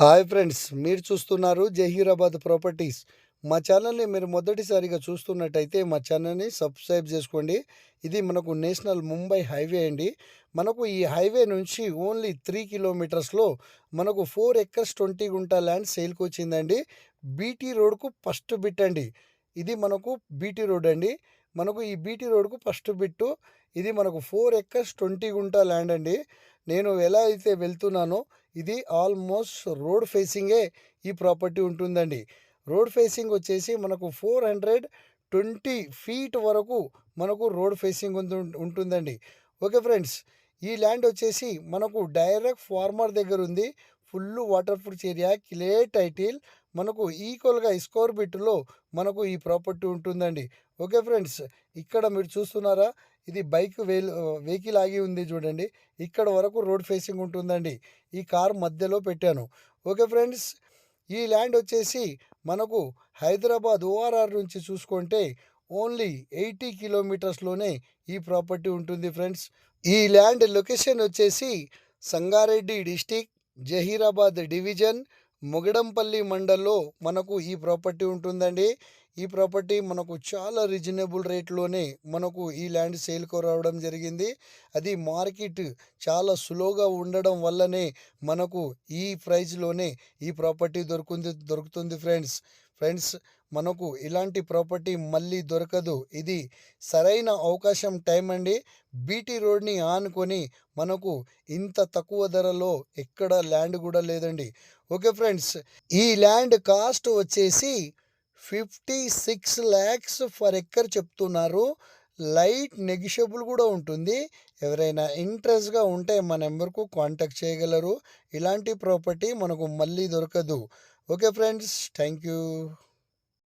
Hi friends మీరు చూస్తున్నారు Zaheerabad properties. మా ఛానల్ని మీరు మొదటిసారిగా చూస్తున్నట్టయితే మా ఛానల్ని సబ్స్క్రైబ్ చేసుకోండి. ఇది మనకు నేషనల్ ముంబై హైవే అండి. మనకు ఈ హైవే నుంచి ఓన్లీ త్రీ కిలోమీటర్స్లో మనకు ఫోర్ ఎకర్స్ ట్వంటీ గుంట ల్యాండ్ సేల్కి వచ్చిందండి. బీటీ రోడ్కు ఫస్ట్ బిట్ అండి. ఇది మనకు బీటీ రోడ్ అండి. మనకు ఈ బీటీ రోడ్కు ఫస్ట్ బిట్టు ఇది మనకు ఫోర్ ఎక్కర్స్ ట్వంటీ గుంట ల్యాండ్ అండి. నేను ఎలా అయితే వెళ్తున్నానో ఇది ఆల్మోస్ట్ రోడ్ ఫేసింగే ఈ ప్రాపర్టీ ఉంటుందండి. రోడ్ ఫేసింగ్ వచ్చేసి మనకు ఫోర్ హండ్రెడ్ ట్వంటీ ఫీట్ వరకు మనకు రోడ్ ఫేసింగ్ ఉంటుందండి. ఓకే ఫ్రెండ్స్ ఈ ల్యాండ్ వచ్చేసి మనకు డైరెక్ట్ ఫార్మర్ దగ్గర ఉంది full waterproof area clay title మనకు ఈక్వల్గా స్కోర్ బిట్లో మనకు ఈ ప్రాపర్టీ ఉంటుందండి. ఓకే ఫ్రెండ్స్ ఇక్కడ మీరు చూస్తున్నారా? ఇది బైక్ వేల్ వెహికల్ ఆగి ఉంది చూడండి. ఇక్కడ వరకు రోడ్ ఫేసింగ్ ఉంటుందండి. ఈ కార్ మధ్యలో పెట్టాను. ఓకే ఫ్రెండ్స్ ఈ ల్యాండ్ వచ్చేసి మనకు హైదరాబాద్ ఓఆర్ఆర్ నుంచి చూసుకుంటే ఓన్లీ ఎయిటీ కిలోమీటర్స్లోనే ఈ ప్రాపర్టీ ఉంటుంది ఫ్రెండ్స్ ఈ ల్యాండ్ లొకేషన్ వచ్చేసి సంగారెడ్డి డిస్టిక్ జహీరాబాద్ డివిజన్ ముగిడంపల్లి మండల్లో మనకు ఈ ప్రాపర్టీ ఉంటుందండి. ఈ ప్రాపర్టీ మనకు చాలా రీజనబుల్ రేట్లోనే మనకు ఈ ల్యాండ్ సేల్కు రావడం జరిగింది. అది మార్కెట్ చాలా స్లోగా ఉండడం వల్లనే మనకు ఈ ప్రైస్లోనే ఈ ప్రాపర్టీ దొరుకుంది దొరుకుతుంది ఫ్రెండ్స్. ఫ్రెండ్స్ మనకు ఇలాంటి ప్రాపర్టీ మళ్ళీ దొరకదు. ఇది సరైన అవకాశం టైం అండి. బీటీ రోడ్ని ఆనుకొని మనకు ఇంత తక్కువ ధరలో ఎక్కడ ల్యాండ్ కూడా లేదండి. ఓకే ఫ్రెండ్స్ ఈ ల్యాండ్ కాస్ట్ వచ్చేసి fifty six lakhs for acre చెప్తున్నారు. లైట్ నెగిషియబుల్ కూడా ఉంటుంది. ఎవరైనా ఇంట్రెస్ట్గా ఉంటే మా నెంబర్కు కాంటాక్ట్ చేయగలరు. ఇలాంటి ప్రాపర్టీ మనకు మళ్ళీ దొరకదు. Okay friends thank you.